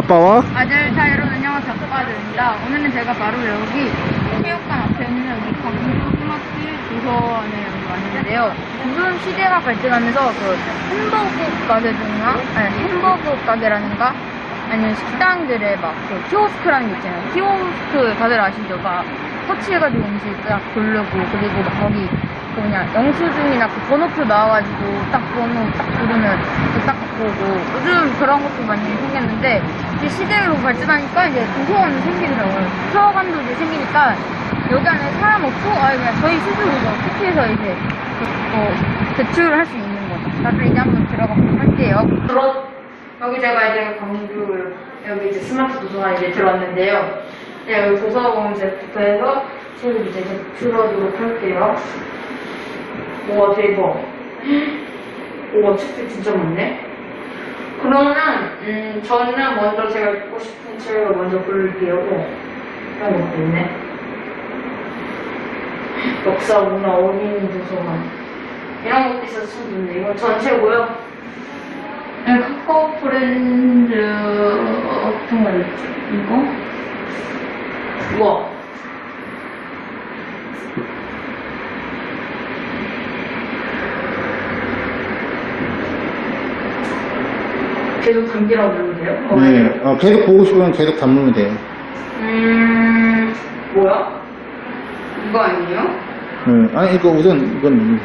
아빠와? 아들 자 여러분 안녕하세요 아빠들입니다. 오늘은 제가 바로 여기 체육관 앞에 있는 여기 광주 스마트 도서관에 여기 왔는데요. 요즘 시대가 발전하면서 그 햄버거 가게들이나? 아니 햄버거 가게라든가? 아니면 식당들의 막그 키오스크라는 게 있잖아요. 키오스크 다들 아시죠? 막 터치해가지고 음식 딱 고르고 그리고 막 거기 그 뭐냐 영수증이나 그 번호표 나와가지고 딱 번호 딱 부르면 그딱 보고 요즘 그런 것도 많이 생겼는데 이제 시대로 발전하니까 이제 도서관도 생기더라고요. 도서관도 이제 생기니까 여기 안에 사람 없고 아 그냥 저희 스스로가 택시에서 이제 그, 어, 대출할 수 있는 거죠. 나도 이제 한번 들어가 보도록 할게요. 들어 여기 제가 이제 광주 여기 이제 스마트 도서관 이제 들어왔는데요. 네, 여기 도서관부터 해서 책을 이제 들어보도록 할게요. 우와 대박. 우와 책들 진짜 많네. 그러면은 음 저는 먼저 제가 읽고 싶은 책을 먼저 고를게요. 이런 것도 있네. 역사 문화 어린이 도서관 이런 것도 참 좋네. 이거 전체고요. 네, 카카오 프렌즈 어떤 거 있지? 이거? 우와. 계속 담기라고 누르면 돼요? 어, 네 어, 계속 보고 싶으면 계속 담으면 돼요 음, 뭐야? 이거 아니에요? 네. 아니 이거 우선 이건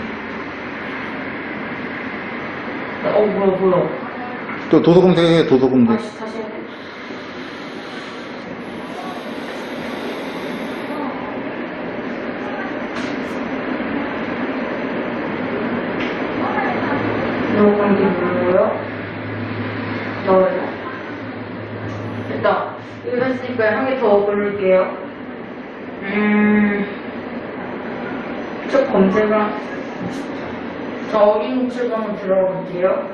어, 뭐야, 뭐야. 또 도서 검색해 도서 검색 다시, 다시 관계 뭐예요? 넣어요. 됐다. 이거 했으니까 한 개 더 고를게요. 음, 첫 검색을, 저 어린 책 한번 들어가 볼게요.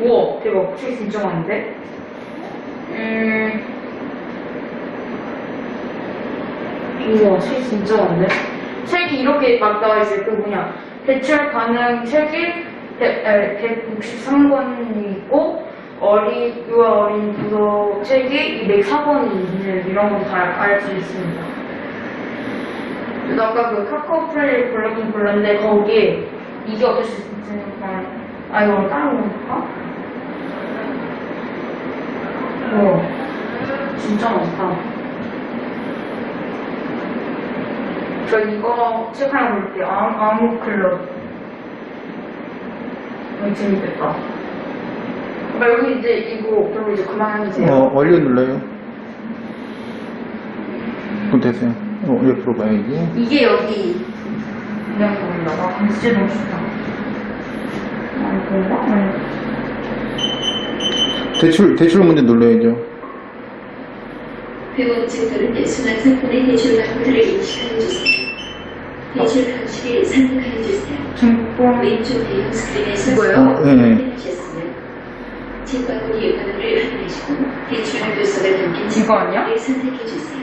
우와, 대박. 책 진짜 많은데? 음, 우와, 책 진짜 많네. 책이 이렇게 막 나와있어요. 그 뭐냐. 대출 가능 책이 163권이 있고, 어린, 유아 어린 도서 책이 204권이 있는 이런 건 다 알 수 있습니다. 그래서 아까 그 카카오 플레이 골라긴 골랐는데, 거기에 이게 어떨 수 있으니까, 아, 이거 다른 건가? 우와, 진짜 많다. 저 이거 책 하나 볼게요. 아, 아무클럽. 이거 재밌겠다. 아, 여기 이제 이거 별로 이제 그만해주세요. 어 완료 눌러요 그럼 됐어요 어 옆으로 봐야지 이게 여기 그냥. 아, 근데 진짜 너무 좋다. 아, 이건가? 응. 대출 대출 문제 눌러야죠 대출 방법들을 인식하여 주세요. 대출 방식을 선택하여 주세요. 증권 왼쪽 대형 스크린에서 이거요? 어, 네. 하셨으면 채권이 번호를 확인하시고 대출 교섭을 담긴? 채권을 선택해주세요.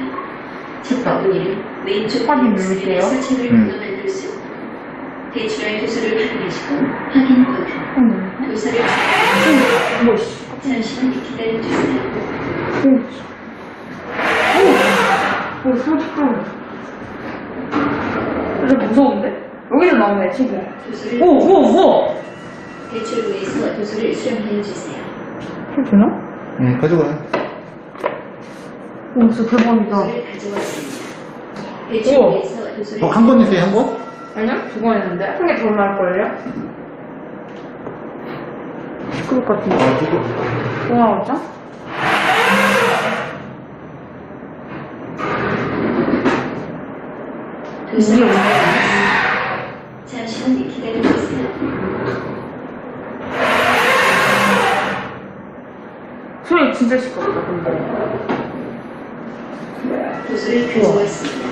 채권문의는 왼쪽 확인 대형 누를게요. 스크린에서 책을 음. 만들 수 대출할 교수를 확인하시고 확인 버튼 뭐, 씨. 잠시만 기다려주세요. 오, 소리가. 진짜 무서운데? 여기서 나오네. 교수를 오, 오, 오! 대출을 위해서 교수를 수령해 주세요. 책 되나? 응 가져가요 오, 진짜 대박이다. 교수를 가져왔습니다. 대출을 우와. 위해서 교수를 어, 한번 있어요 한 번? 아니요? 두번 했는데? 한 개 더 나올걸요? 그럴 것 같은데. 아 그거 뭐 나왔죠? 교수를 잠시만 기다려주세요. 소리 진짜 시끄럽다, 근데. 교수를 가져왔습니다.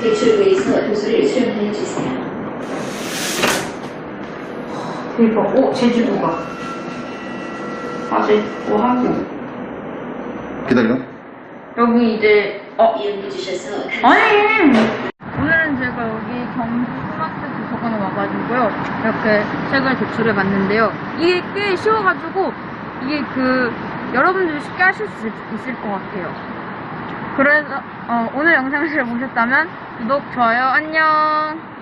대출을 위해서 교수를 수령해 주세요. 대박. 오, 제주도가. 아직, 뭐 한국. 기다려 여기 이제, 어, 이용해 주셔서 아니! 오늘은 제가 여기 경주 스마트 도서관에 와가지고요. 이렇게 책을 대출해 봤는데요. 이게 꽤 쉬워가지고, 이게 그, 여러분들도 쉽게 하실 수 있- 있을 것 같아요. 그래서 어, 오늘 영상을 보셨다면 구독, 좋아요, 안녕!